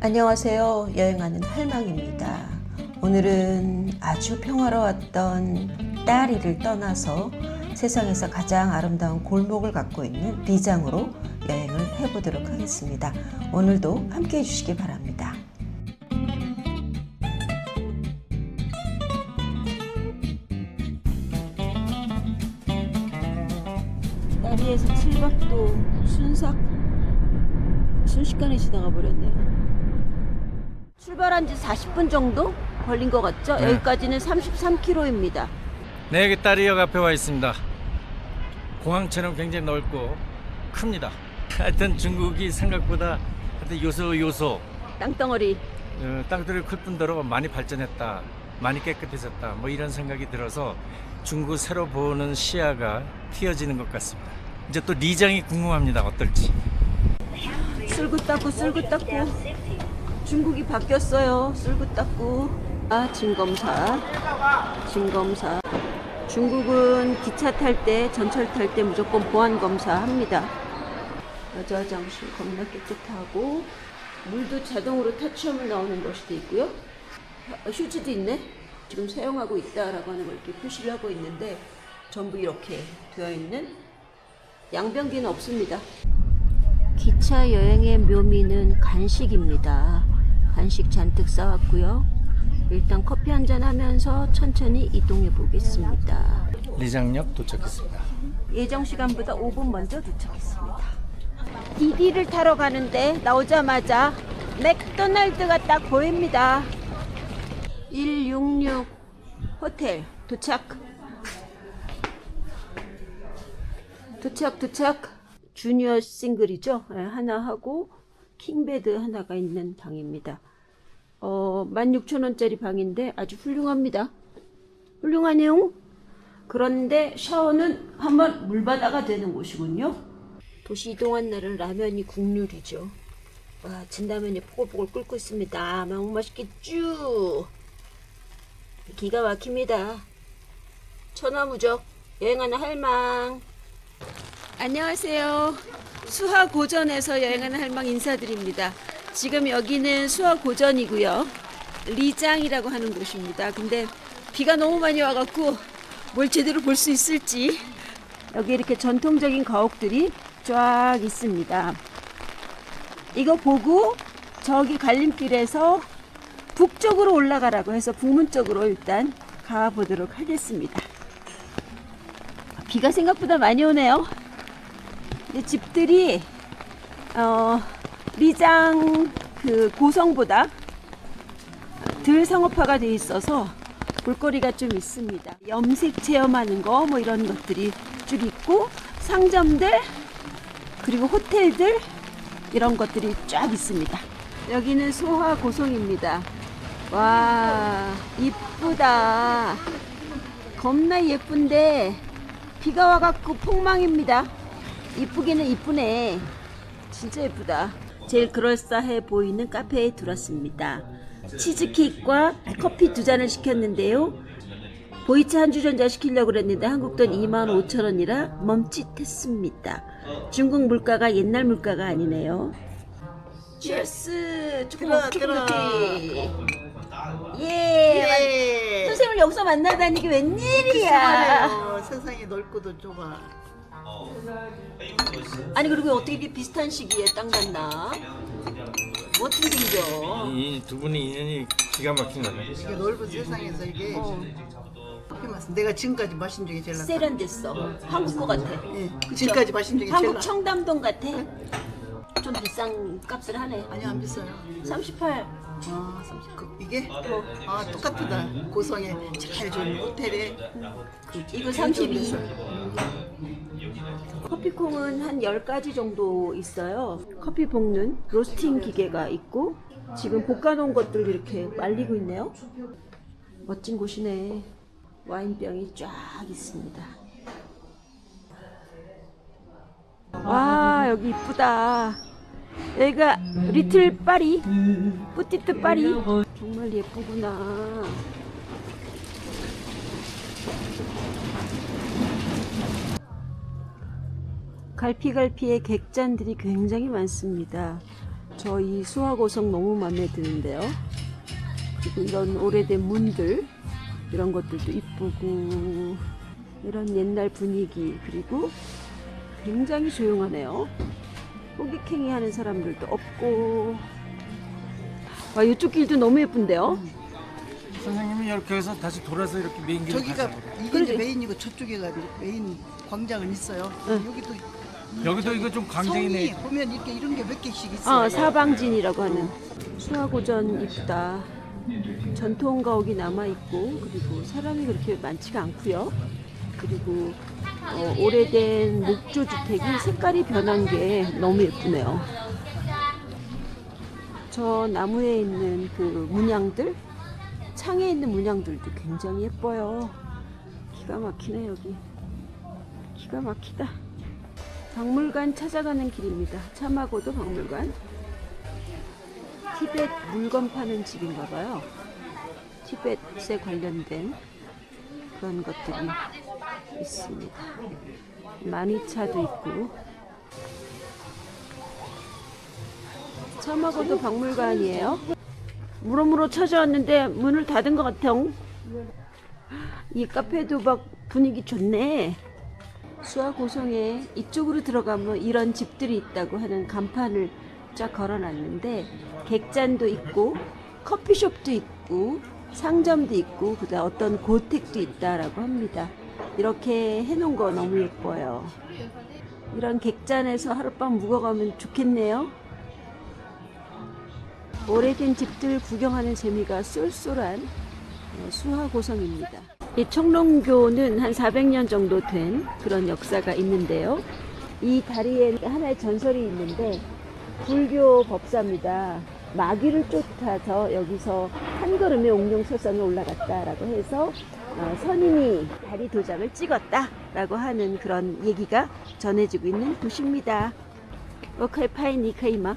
안녕하세요. 여행하는 할망입니다. 오늘은 아주 평화로웠던 딸이를 떠나서 세상에서 가장 아름다운 골목을 갖고 있는 리장으로 여행을 해보도록 하겠습니다. 오늘도 함께 해주시기 바랍니다. 다리에서 7박도 순삭 순식간에 지나가 버렸네요. 출발한 지 40분 정도 걸린 것 같죠? 네. 여기까지는 33km입니다. 네, 여기 딸이역 앞에 와 있습니다. 공항처럼 굉장히 넓고 큽니다. 하여튼 중국이 생각보다 하여튼 요소 요소 땅덩어리. 어, 땅들이 클 뿐더러 많이 발전했다, 많이 깨끗해졌다, 뭐 이런 생각이 들어서 중국 새로 보는 시야가 튀어지는 것 같습니다. 이제 또 리장이 궁금합니다. 어떨지. 쓸고 닦고 쓸고 닦고. 중국이 바뀌었어요. 쓸고 닦고. 아, 진검사. 진검사. 중국은 기차 탈 때, 전철 탈 때 무조건 보안 검사 합니다. 여자 화장실 겁나 깨끗하고 물도 자동으로 타치하면 나오는 것이 돼 있고요. 아, 휴지도 있네. 지금 사용하고 있다라고 하는 걸 이렇게 표시를 하고 있는데 전부 이렇게 되어 있는 양변기는 없습니다. 기차 여행의 묘미는 간식입니다. 간식 잔뜩 싸왔고요. 일단 커피 한 잔 하면서 천천히 이동해 보겠습니다. 리장역 도착했습니다. 예정 시간보다 5분 먼저 도착했습니다. 디디를 타러 가는데 나오자마자 맥도날드가 딱 보입니다. 166 호텔 도착. 도착 도착. 주니어 싱글이죠. 예, 하나 하고 킹베드 하나가 있는 방입니다. 어, 16,000원짜리 방인데 아주 훌륭합니다. 훌륭하네요. 그런데 샤워는 한번 물바다가 되는 곳이군요. 도시 이동한 날은 라면이 국룰이죠. 와, 진라면이 포글포글 끓고 있습니다. 너무 맛있겠죠? 기가 막힙니다. 천하무적 여행하는 할망. 안녕하세요. 수화 고전에서 여행하는 할망 인사드립니다. 지금 여기는 수화 고전이고요. 리장이라고 하는 곳입니다. 근데 비가 너무 많이 와갖고 뭘 제대로 볼 수 있을지 여기 이렇게 전통적인 가옥들이 쫙 있습니다. 이거 보고 저기 갈림길에서 북쪽으로 올라가라고 해서 북문 쪽으로 일단 가보도록 하겠습니다. 비가 생각보다 많이 오네요. 집들이 어, 리장 그 고성보다 덜 상업화가 돼 있어서 볼거리가 좀 있습니다. 염색 체험하는 거 뭐 이런 것들이 쭉 있고 상점들 그리고 호텔들 이런 것들이 쫙 있습니다. 여기는 소화 고성입니다. 와 이쁘다. 겁나 예쁜데 비가 와갖고 폭망입니다. 이쁘기는 이쁘네. 진짜 예쁘다. 제일 그럴싸해 보이는 카페에 들었습니다. 치즈케이크와 커피 두 잔을 시켰는데요. 보이차 한 주전자 시키려고 그랬는데 한국 돈 2만 5천 원이라 멈칫했습니다. 중국 물가가 옛날 물가가 아니네요. 치얼스 초코. 커피. 예. 예. 선생님을 여기서 만나다니 이게 웬일이야. 말이에요. 세상이 넓고도 좁아. 아니 그리고 어떻게 이렇게 비슷한 시기에 땅 갔나? 뭐 어떻게 생겨? 이 두 분의 인연이 기가 막힌 거네. 이게 넓은 세상에서 이게 어, 커피 맛. 내가 지금까지 마신 적이 제일 낫다. 세련됐어. 한국 거 같아. 예. 지금까지 마신 적이 제일 한국 낫다. 청담동 같아. 좀 비싼 값을 하네. 아니 안 비싸요. 38. 아, 30. 그, 이게 아 똑같다. 고성에 제일 좋은 호텔에 그 이거 제일 좋은 32. 커피콩은 한 10가지 정도 있어요. 커피 볶는 로스팅 기계가 있고 지금 볶아놓은 것들 이렇게 말리고 있네요. 멋진 곳이네. 와인병이 쫙 있습니다. 와 여기 이쁘다. 여기가 리틀 파리, 뿌티트 파리. 정말 예쁘구나. 갈피갈피의 객잔들이 굉장히 많습니다. 저 이 수화고성 너무 마음에 드는데요. 그리고 이런 오래된 문들 이런 것들도 이쁘고 이런 옛날 분위기 그리고 굉장히 조용하네요. 호객행위 하는 사람들도 없고 와 이쪽 길도 너무 예쁜데요. 선생님이 이렇게 해서 다시 돌아서 이렇게 메인 길을 저기가 가시는 거예요. 이게 그러게. 이제 메인이고 저쪽에가 메인 광장은 있어요. 응. 여기도 여기도 이거 좀 광장이네. 성이 보면 이렇게 이런 게 몇 개씩 있어요. 아 사방진이라고 하는 수화고전 이쁘다. 전통 가옥이 남아 있고 그리고 사람이 그렇게 많지가 않고요. 그리고 어, 오래된 목조 주택이 색깔이 변한 게 너무 예쁘네요. 저 나무에 있는 그 문양들, 창에 있는 문양들도 굉장히 예뻐요. 기가 막히네 여기. 기가 막히다. 박물관 찾아가는 길입니다. 차마고도 박물관. 티벳 물건 파는 집인가 봐요. 티벳에 관련된 그런 것들이 있습니다. 마니차도 있고. 차마고도 박물관이에요. 무로무로 찾아왔는데 문을 닫은 것 같아요. 이 카페도 막 분위기 좋네. 수화 고성에 이쪽으로 들어가면 이런 집들이 있다고 하는 간판을 쫙 걸어놨는데 객잔도 있고 커피숍도 있고 상점도 있고 그다음 어떤 고택도 있다라고 합니다. 이렇게 해놓은 거 너무 예뻐요. 이런 객잔에서 하룻밤 묵어가면 좋겠네요. 오래된 집들 구경하는 재미가 쏠쏠한 어, 수화고성입니다. 이 청龙교는 한 400년 정도 된 그런 역사가 있는데요. 이 다리에 하나의 전설이 있는데 불교 법사입니다. 마귀를 쫓아서 여기서 한 걸음에 옥룡설산을 올라갔다라고 해서 어, 선인이 다리 도장을 찍었다라고 하는 그런 얘기가 전해지고 있는 도시입니다. 워카이 파이 니카이마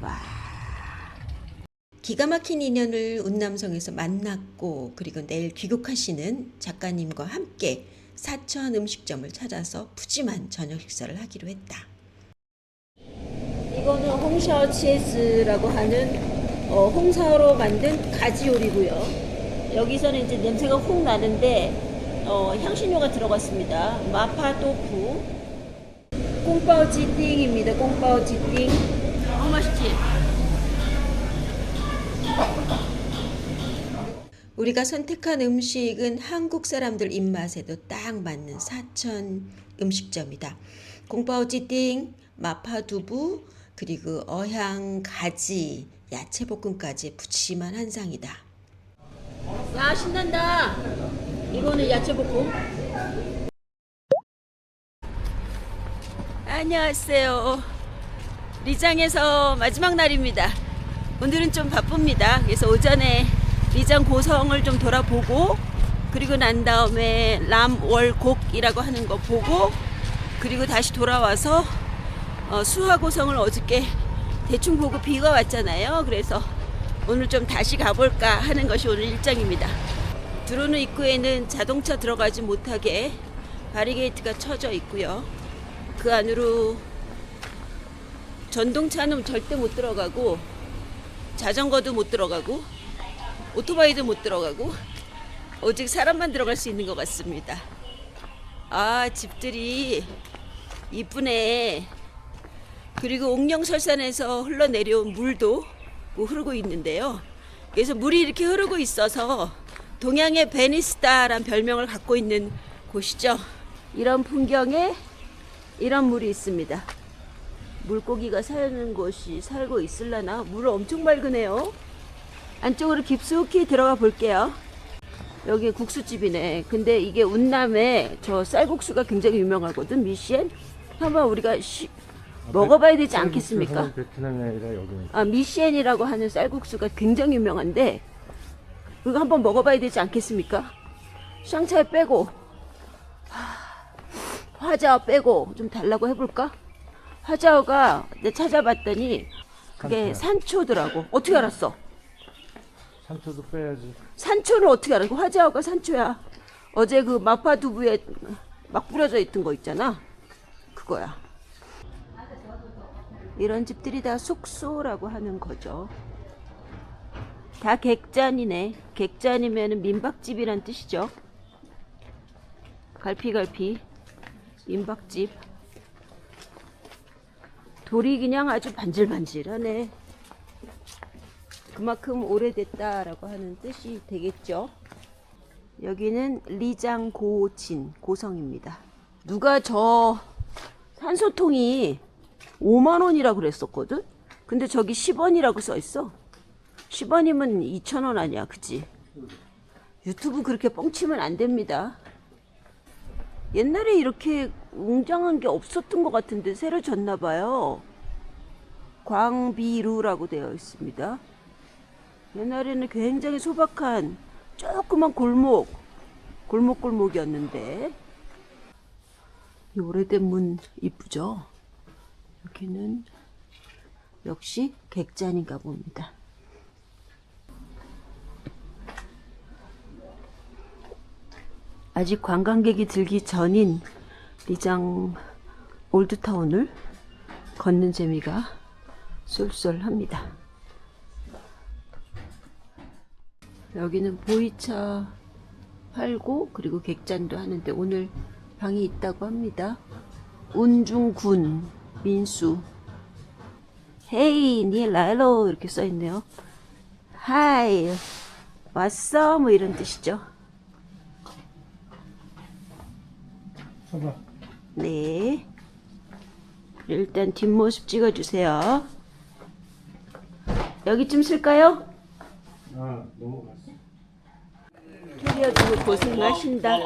와. 기가 막힌 인연을 운남성에서 만났고 그리고 내일 귀국하시는 작가님과 함께 사천 음식점을 찾아서 푸짐한 저녁 식사를 하기로 했다. 이거는 홍샤오 치에스라고 하는 어, 홍사로 만든 가지 요리고요. 여기서는 이제 냄새가 훅 나는데 어, 향신료가 들어갔습니다. 마파 토fu, 꽁빠오 지띵입니다. 꽁빠오 지띵. 맛있지? 우리가 선택한 음식은 한국 사람들 입맛에도 딱 맞는 사천 음식점이다. 공파오 찌띵, 마파 두부, 그리고 어향 가지, 야채 볶음까지 푸짐한 한상이다. 야 신난다. 이거는 야채 볶음. 안녕하세요. 리장에서 마지막 날입니다. 오늘은 좀 바쁩니다. 그래서 오전에 리장 고성을 좀 돌아보고 그리고 난 다음에 람월곡이라고 하는 거 보고 그리고 다시 돌아와서 어, 수화고성을 어저께 대충 보고 비가 왔잖아요. 그래서 오늘 좀 다시 가볼까 하는 것이 오늘 일정입니다. 들어오는 입구에는 자동차 들어가지 못하게 바리게이트가 쳐져 있고요. 그 안으로 전동차는 절대 못 들어가고 자전거도 못 들어가고 오토바이도 못 들어가고 오직 사람만 들어갈 수 있는 것 같습니다. 아 집들이 이쁘네. 그리고 옥령설산에서 흘러내려온 물도 뭐 흐르고 있는데요. 그래서 물이 이렇게 흐르고 있어서 동양의 베니스다란 별명을 갖고 있는 곳이죠. 이런 풍경에 이런 물이 있습니다. 물고기가 사는 곳이 살고 있을라나? 물 엄청 맑으네요. 안쪽으로 깊숙이 들어가 볼게요. 여기 국수집이네. 근데 이게 운남에 저 쌀국수가 굉장히 유명하거든. 미시엔. 한번 우리가 시, 먹어봐야 되지 않겠습니까? 베트남이 아니라 여기. 아, 미시엔이라고 하는 쌀국수가 굉장히 유명한데 그거 한번 먹어봐야 되지 않겠습니까? 샹차이 빼고 하, 화자오 빼고 좀 달라고 해볼까? 화자오가 내가 찾아봤더니 그게 산초더라고. 어떻게 알았어? 상처도 빼야지. 산초를 어떻게 알아? 그 화자오가 산초야. 어제 그 마파 두부에 막 뿌려져 있던 거 있잖아. 그거야. 이런 집들이 다 숙소라고 하는 거죠. 다 객잔이네. 객잔이면 민박집이란 뜻이죠. 갈피갈피. 민박집. 돌이 그냥 아주 반질반질하네. 그만큼 오래됐다라고 하는 뜻이 되겠죠. 여기는 리장고진 고성입니다. 누가 저 산소통이 5만 원이라고 그랬었거든? 근데 저기 10원이라고 써 있어. 10원이면 2천 원 아니야, 그치? 유튜브 그렇게 뻥치면 안 됩니다. 옛날에 이렇게 웅장한 게 없었던 것 같은데 새로 졌나 봐요. 광비루라고 되어 있습니다. 옛날에는 굉장히 소박한 조그만 골목, 골목골목이었는데 이 오래된 문 이쁘죠? 여기는 역시 객잔인가 봅니다. 아직 관광객이 들기 전인 리장 올드타운을 걷는 재미가 쏠쏠합니다. 여기는 보이차 팔고 그리고 객잔도 하는데 오늘 방이 있다고 합니다. 운중군 민수 헤이 니 라일로 이렇게 써 있네요. 하이 왔어 뭐 이런 뜻이죠. 네. 일단 뒷모습 찍어주세요. 여기쯤 쓸까요? 아, 넘어갔어. 두고 고생하신다.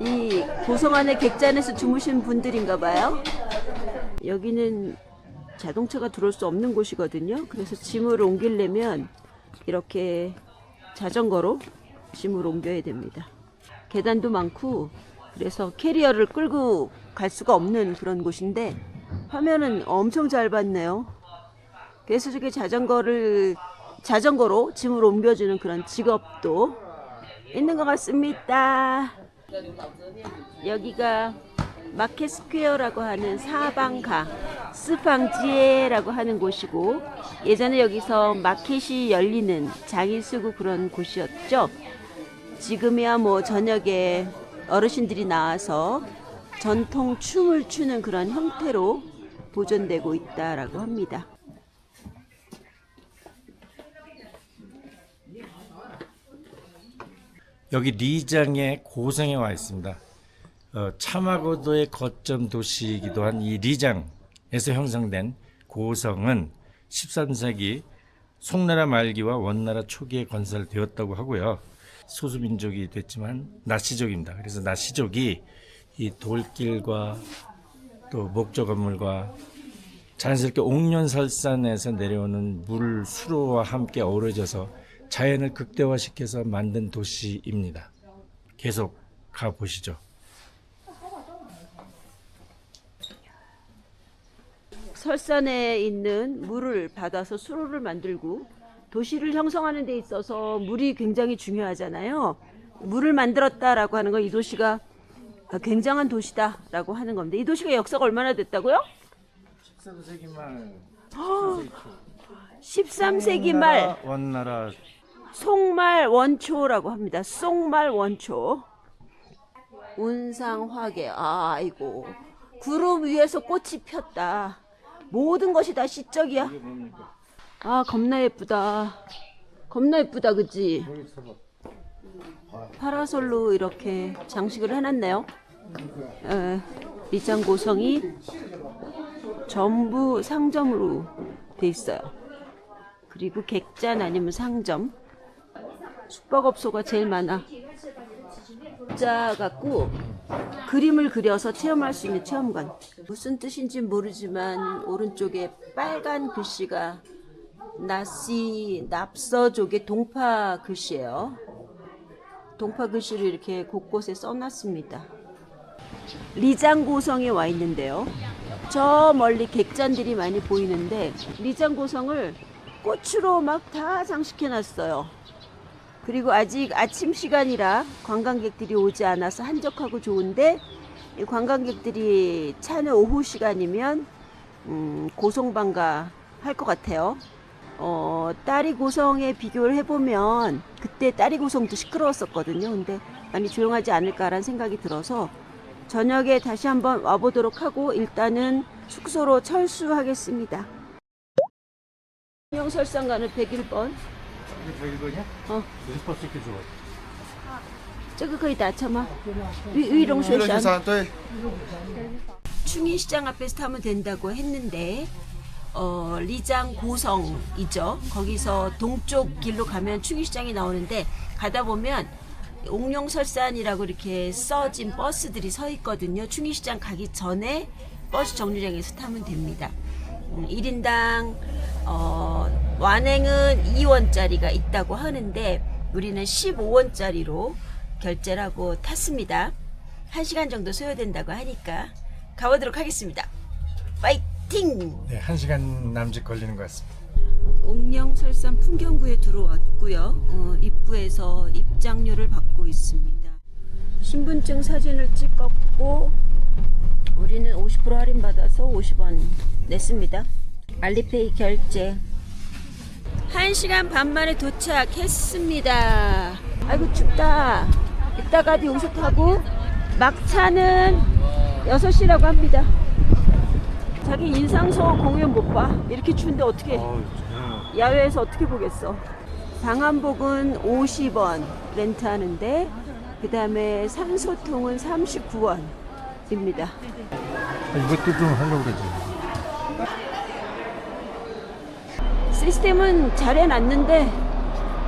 이 고성 안에 객잔에서 주무신 분들인가 봐요. 여기는 자동차가 들어올 수 없는 곳이거든요. 그래서 짐을 옮기려면 이렇게 자전거로 짐을 옮겨야 됩니다. 계단도 많고 그래서 캐리어를 끌고 갈 수가 없는 그런 곳인데 화면은 엄청 잘 봤네요. 그래서 저게 자전거를 자전거로 짐을 옮겨주는 그런 직업도 있는 것 같습니다. 여기가 마켓 스퀘어라고 하는 사방가 스팡지에라고 하는 곳이고 예전에 여기서 마켓이 열리는 장이 쓰고 그런 곳이었죠. 지금이야 뭐 저녁에 어르신들이 나와서 전통 춤을 추는 그런 형태로 보존되고 있다라고 합니다. 여기 리장의 고성에 와 있습니다. 어, 차마고도의 거점 도시이기도 한 이 리장에서 형성된 고성은 13세기 송나라 말기와 원나라 초기에 건설되었다고 하고요. 소수민족이 됐지만 나시족입니다. 그래서 나시족이 이 돌길과 또 목조 건물과 자연스럽게 옥년설산에서 내려오는 물 수로와 함께 어우러져서 자연을 극대화시켜서 만든 도시입니다. 계속 가 보시죠. 설산에 있는 물을 받아서 수로를 만들고 도시를 형성하는 데 있어서 물이 굉장히 중요하잖아요. 물을 만들었다라고 하는 건 이 도시가 굉장한 도시다라고 하는 겁니다. 이 도시가 역사가 얼마나 됐다고요? 13세기 말 13세기 말 원나라 송말 원초라고 합니다. 송말 원초. 운상화계. 아, 아이고. 구름 위에서 꽃이 폈다. 모든 것이 다 시적이야. 아, 겁나 예쁘다. 겁나 예쁘다, 그치? 파라솔로 이렇게 장식을 해놨네요. 에, 리장 고성이 전부 상점으로 돼 있어요. 그리고 객잔 아니면 상점. 숙박업소가 제일 많아. 자 갖고 그림을 그려서 체험할 수 있는 체험관. 무슨 뜻인지 모르지만 오른쪽에 빨간 글씨가 나시 납서족의 동파 글씨예요. 동파 글씨를 이렇게 곳곳에 써놨습니다. 리장고성에 와 있는데요. 저 멀리 객잔들이 많이 보이는데 리장고성을 꽃으로 막 다 장식해놨어요. 그리고 아직 아침 시간이라 관광객들이 오지 않아서 한적하고 좋은데 이 관광객들이 차는 오후 시간이면 음, 고성방가 할 것 같아요. 어, 딸이 고성에 비교를 해보면 그때 딸이 고성도 시끄러웠었거든요. 근데 많이 조용하지 않을까라는 생각이 들어서 저녁에 다시 한번 와보도록 하고 일단은 숙소로 철수하겠습니다. 영설상 가는 101번. 이게 저 이거냐? 어. 무슨 버스 이렇게 좋아? 这个可以打车吗？玉玉龙雪山。山对， 충의시장 앞에서 타면 된다고 했는데 어, 리장 고성이죠. 거기서 동쪽 길로 가면 충의시장이 나오는데 가다 보면 옥룡설산이라고 이렇게 써진 버스들이 서 있거든요. 충의시장 가기 전에 버스 정류장에서 타면 됩니다. 음, 1인당 어, 완행은 2원짜리가 있다고 하는데 우리는 15원짜리로 결제를 하고 탔습니다. 1시간 정도 소요된다고 하니까 가보도록 하겠습니다. 파이팅! 네, 한 시간 남짓 걸리는 것 같습니다. 옥령 설산 풍경구에 들어왔고요. 어, 입구에서 입장료를 받고 있습니다. 신분증 사진을 찍었고 우리는 50% 할인 받아서 50원 냈습니다. 알리페이 결제. 1시간 반 만에 도착했습니다. 아이고 춥다. 이따가도 여기서 타고 막차는 6시라고 합니다. 자기 인상서 공연 못 봐. 이렇게 추운데 어떻게 야외에서 어떻게 보겠어. 방한복은 50원 렌트하는데 그 다음에 산소통은 39원입니다. 이것도 좀 하려고 그러지. 시스템은 잘 해놨는데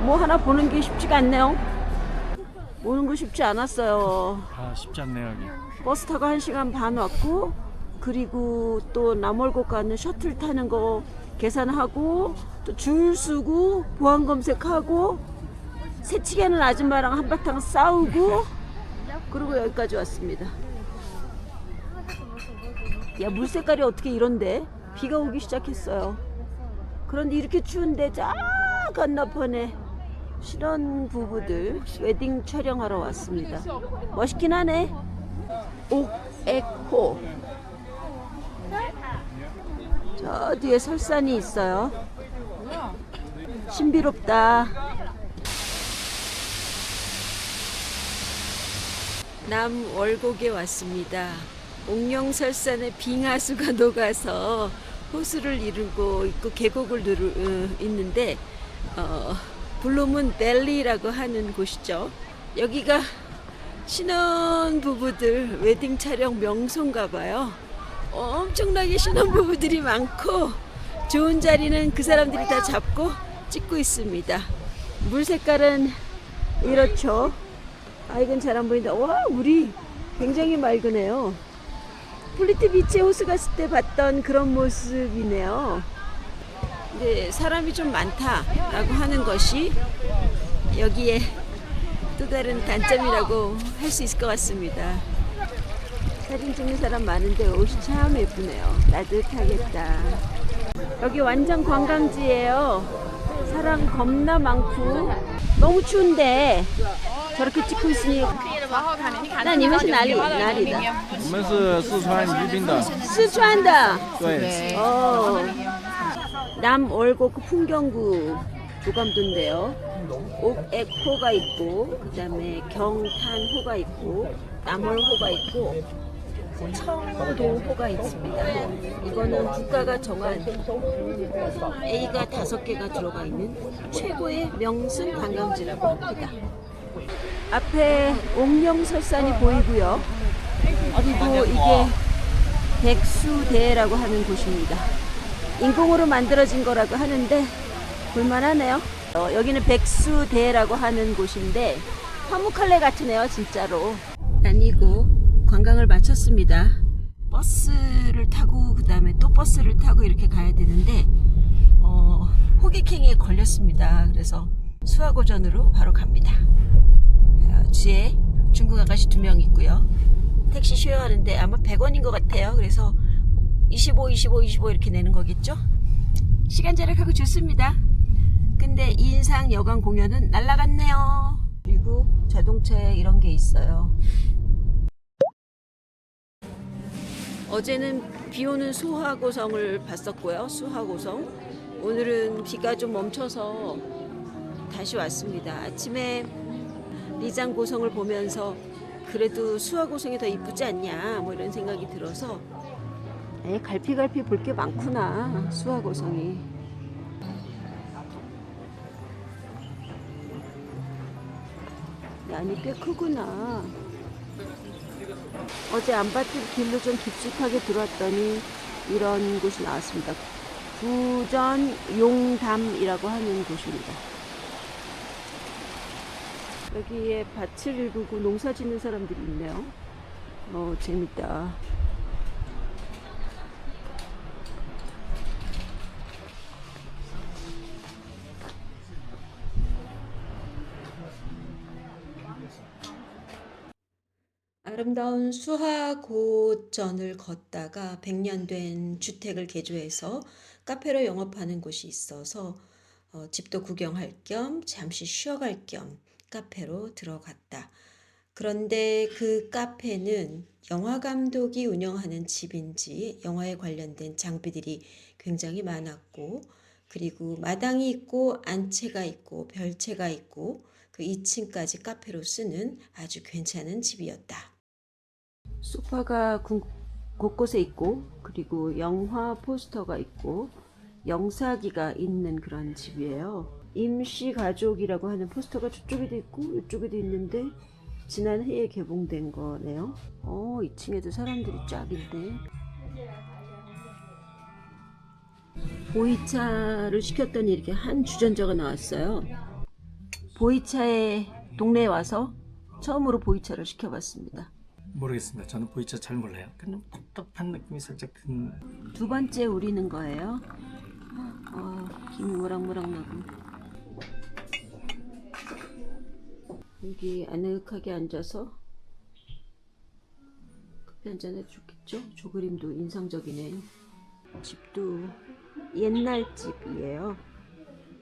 뭐 하나 보는 게 쉽지가 않네요. 오는 거 쉽지 않았어요. 아 쉽지 않네요 여기. 버스 타고 1시간 반 왔고 그리고 또 남월곡 가는 셔틀 타는 거 계산하고 또 줄 서고 보안 검색하고 새치기하는 아줌마랑 한바탕 싸우고 그리고 여기까지 왔습니다. 야 물 색깔이 어떻게 이런데? 비가 오기 시작했어요. 그런데 이렇게 추운데 저 건너편에 신혼 부부들 웨딩 촬영하러 왔습니다. 멋있긴 하네. 옥에코. 저 뒤에 설산이 있어요. 신비롭다. 남 월곡에 왔습니다. 옥룡설산에 빙하수가 녹아서 호수를 이루고 있고 계곡을 누르, 어, 있는데 어, 블루문 밸리라고 하는 곳이죠. 여기가 신혼 부부들 웨딩 촬영 명소인가 봐요. 엄청나게 신혼 부부들이 많고 좋은 자리는 그 사람들이 다 잡고 찍고 있습니다. 물 색깔은 이렇죠. 아 이건 잘 안 보인다. 와 물이 굉장히 맑으네요. 플리트 비치 호수 갔을 때 봤던 그런 모습이네요. 근데 사람이 좀 많다라고 하는 것이 여기에 또 다른 단점이라고 할 수 있을 것 같습니다. 사진 찍는 사람 많은데 옷이 참 예쁘네요. 따뜻하겠다. 여기 완전 관광지예요. 사람 겁나 많고 너무 추운데 저렇게 찍고 있으니 那你们是哪里哪里的？我们是四川宜宾的，四川的。对， 어, 남월곡 풍경구 조감도인데요. 옥액호가 있고, 그 다음에 경탄호가 있고, 남월호가 있고, 청도호가 있습니다. 이거는 국가가 정한 A가 다섯 개가 들어가 있는 최고의 명승 관광지라고 합니다. 앞에 옥령설산이 보이고요. 그리고 이게 백수대라고 하는 곳입니다. 인공으로 만들어진 거라고 하는데 볼만하네요. 어, 여기는 백수대라고 하는 곳인데 화목할래 같으네요, 진짜로. 아니고 관광을 마쳤습니다. 버스를 타고 그 다음에 또 버스를 타고 이렇게 가야 되는데 어, 호객행위에 걸렸습니다. 그래서 수화고전으로 바로 갑니다. 어, 뒤에 중국 아가씨 두 명 있고요. 택시 쉬어하는데 아마 100원인 것 같아요. 그래서 25, 25, 25 이렇게 내는 거겠죠? 시간 절약하고 좋습니다. 근데 인상 여관 공연은 날라갔네요. 그리고 자동차에 이런 게 있어요. 어제는 비 오는 수화고성을 봤었고요. 수화고성. 오늘은 비가 좀 멈춰서 다시 왔습니다. 아침에 리장 고성을 보면서 그래도 수화 고성이 더 이쁘지 않냐 뭐 이런 생각이 들어서 에 갈피갈피 볼 게 많구나 수화 고성이. 양이 꽤 크구나. 어제 안 봤던 길로 좀 깊숙하게 들어왔더니 이런 곳이 나왔습니다. 부전 용담이라고 하는 곳입니다 여기에 밭을 일구고 농사 짓는 사람들이 있네요. 어 재밌다. 아름다운 수하고전을 걷다가 100년 된 주택을 개조해서 카페로 영업하는 곳이 있어서 어, 집도 구경할 겸 잠시 쉬어갈 겸 카페로 들어갔다. 그런데 그 카페는 영화 감독이 운영하는 집인지 영화에 관련된 장비들이 굉장히 많았고 그리고 마당이 있고 안채가 있고 별채가 있고 그 2층까지 카페로 쓰는 아주 괜찮은 집이었다. 소파가 군- 곳곳에 있고 그리고 영화 포스터가 있고 영사기가 있는 그런 집이에요. 임시 가족이라고 하는 포스터가 저쪽에도 있고 이쪽에도 있는데 지난해에 개봉된 거네요. 어, 2층에도 사람들이 쫙 있네. 보이차를 시켰더니 이렇게 한 주전자가 나왔어요. 보이차에 동네에 와서 처음으로 보이차를 시켜봤습니다. 모르겠습니다. 저는 보이차 잘 몰라요. 그냥 텁텁한 느낌이 살짝 든 두 번째 우리는 거예요. 어, 김이 모락모락 나고. 여기 아늑하게 앉아서 커피 한잔 해도 좋겠죠? 저 그림도 인상적이네요. 집도 옛날 집이에요.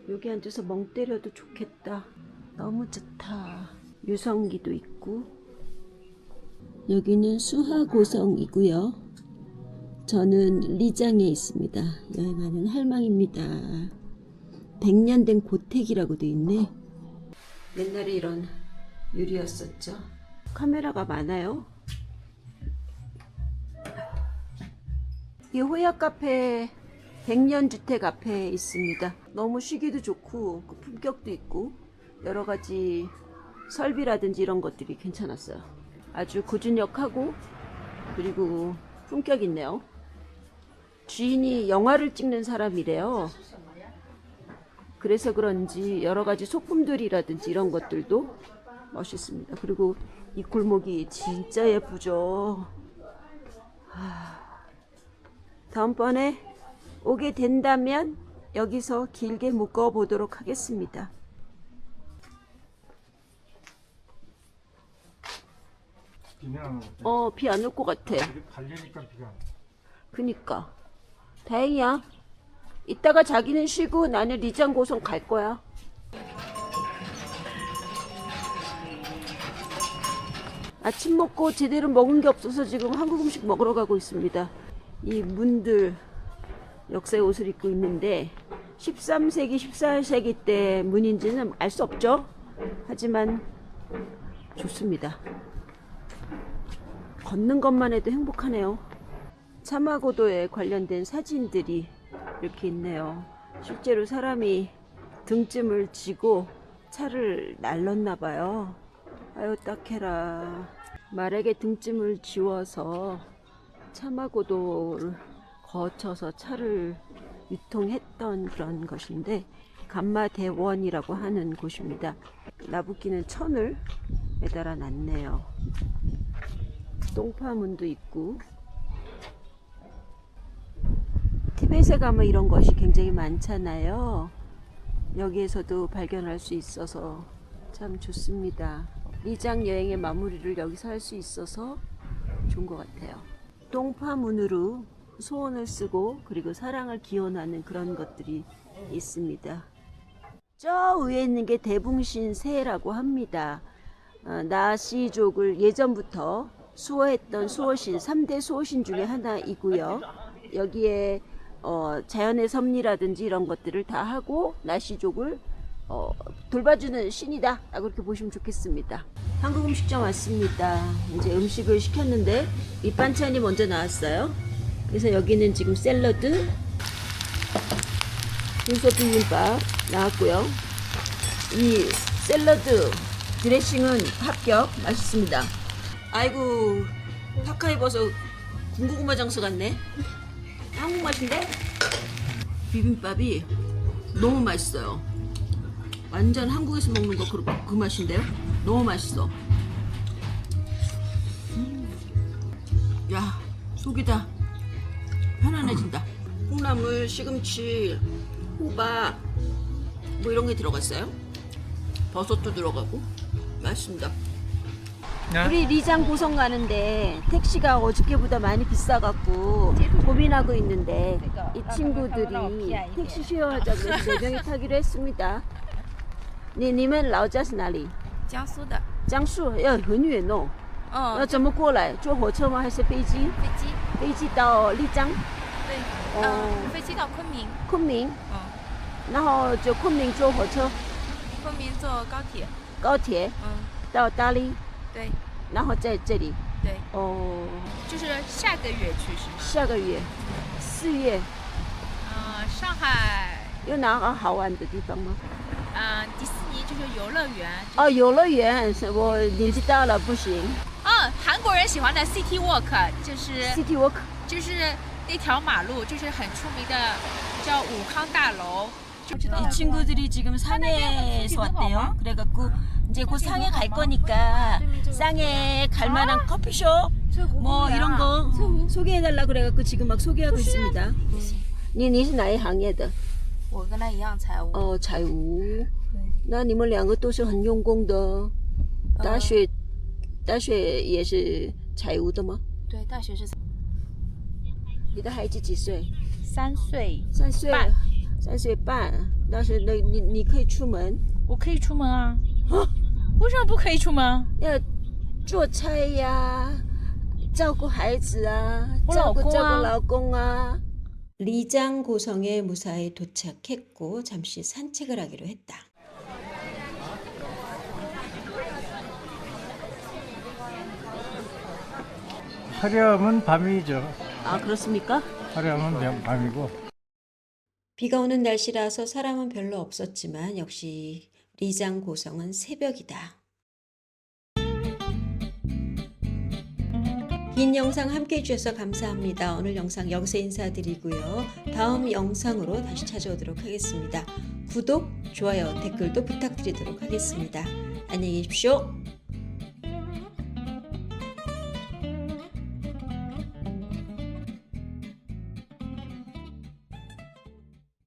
여기 앉아서 멍 때려도 좋겠다. 너무 좋다. 유성기도 있고. 여기는 수하고성이고요. 저는 리장에 있습니다. 여행하는 할망입니다. 100년 된 고택이라고 돼 있네. 옛날에 이런 유리였었죠. 카메라가 많아요. 이 호야 카페 100년 주택 앞에 있습니다. 너무 쉬기도 좋고 그 품격도 있고 여러 가지 설비라든지 이런 것들이 괜찮았어요. 아주 고준역하고 그리고 품격 있네요. 주인이 영화를 찍는 사람이래요. 그래서 그런지 여러 가지 소품들이라든지 이런 것들도 멋있습니다. 그리고 이 골목이 진짜 예쁘죠. 하, 다음번에 오게 된다면 여기서 길게 묶어 보도록 하겠습니다. 어, 비 안 올 것 같아. 갈리니까 비가 안 그니까. 다행이야. 이따가 자기는 쉬고 나는 리장 고성 갈 거야. 아침 먹고 제대로 먹은 게 없어서 지금 한국 음식 먹으러 가고 있습니다. 이 문들 역사의 옷을 입고 있는데 13세기, 14세기 때 문인지는 알 수 없죠. 하지만 좋습니다. 걷는 것만 해도 행복하네요. 사마고도에 관련된 사진들이 이렇게 있네요. 실제로 사람이 등짐을 지고 차를 날렀나 봐요. 아유 딱해라. 말에게 등짐을 지워서 사마고도를 거쳐서 차를 유통했던 그런 것인데 감마대원이라고 하는 곳입니다. 나부끼는 천을 매달아 놨네요. 똥파문도 있고 티벳에 가면 이런 것이 굉장히 많잖아요. 여기에서도 발견할 수 있어서 참 좋습니다. 리장 여행의 마무리를 여기서 할 수 있어서 좋은 것 같아요. 똥파문으로 소원을 쓰고 그리고 사랑을 기원하는 그런 것들이 있습니다. 저 위에 있는 게 대붕신 새라고 합니다. 어, 나시족을 예전부터 수호했던 수호신, 3대 수호신 중에 하나이고요. 여기에 어, 자연의 섭리라든지 이런 것들을 다 하고 나시족을 어, 돌봐주는 신이다. 라고 이렇게 보시면 좋겠습니다. 한국 음식점 왔습니다. 이제 음식을 시켰는데 밑반찬이 먼저 나왔어요. 그래서 여기는 지금 샐러드, 눈썹 비빔밥 나왔고요. 이 샐러드 드레싱은 합격 맛있습니다. 아이고 파카 입어서 군고구마 장수 같네. 한국 맛인데 비빔밥이 너무 맛있어요. 완전 한국에서 먹는 거 그, 그 맛인데요. 너무 맛있어. 음. 야 속이 다 편안해진다. 콩나물, 시금치, 호박 뭐 이런 게 들어갔어요. 버섯도 들어가고 맛있습니다. 네? 우리 리장 고성 가는데 택시가 어저께보다 많이 비싸갖고 고민하고 있는데 이 친구들이 택시 쉐어하자고 해서 네 명이 타기로 했습니다. 니你们老家是哪里？江苏的，江苏要很远哦，哦，要怎么过来？坐火车吗？还是飞机？飞机，飞机到丽江、对，哦。嗯，飞机到昆明，昆明，嗯，然后就昆明坐火车、昆明坐高铁，高铁？嗯，到大理，对。然后在这里？对，哦，就是下个月去是吗？下个月四月。嗯，上海，有哪个好玩的地方吗？嗯，迪士尼就是游乐园，哦，游乐园是我年纪大了不行。嗯，韩国人喜欢的 City Walk 就是 City Walk 就是那条马路，就是很出名的叫武康大楼。 이 친구들이 지금 상해에서 왔대요. 그래갖고 이제 곧 상해 갈 거니까 상해 갈 만한 커피숍 뭐 이런 거 소개해달라 그래갖고 지금 막 소개하고 있습니다. 你你是哪一行业的？ 我跟他一样财务，哦，财务。那你们两个都是很用功的。大学大学也是财务的吗？对，大学是你的孩子几岁？三岁，三岁半。三岁半。但是那你你可以出门。我可以出门啊？啊为什么不可以出门？要做菜呀，照顾孩子啊，照顾照顾老公啊。 리장 고성에 무사히 도착했고 잠시 산책을 하기로 했다. 화려함은 밤이죠. 아 그렇습니까? 화려함은 밤이고. 비가 오는 날씨라서 사람은 별로 없었지만 역시 리장 고성은 새벽이다. 긴 영상 함께 해주셔서 감사합니다. 오늘 영상 여기서 인사드리고요. 다음 영상으로 다시 찾아오도록 하겠습니다. 구독, 좋아요, 댓글도 부탁드리도록 하겠습니다. 안녕히 계십시오.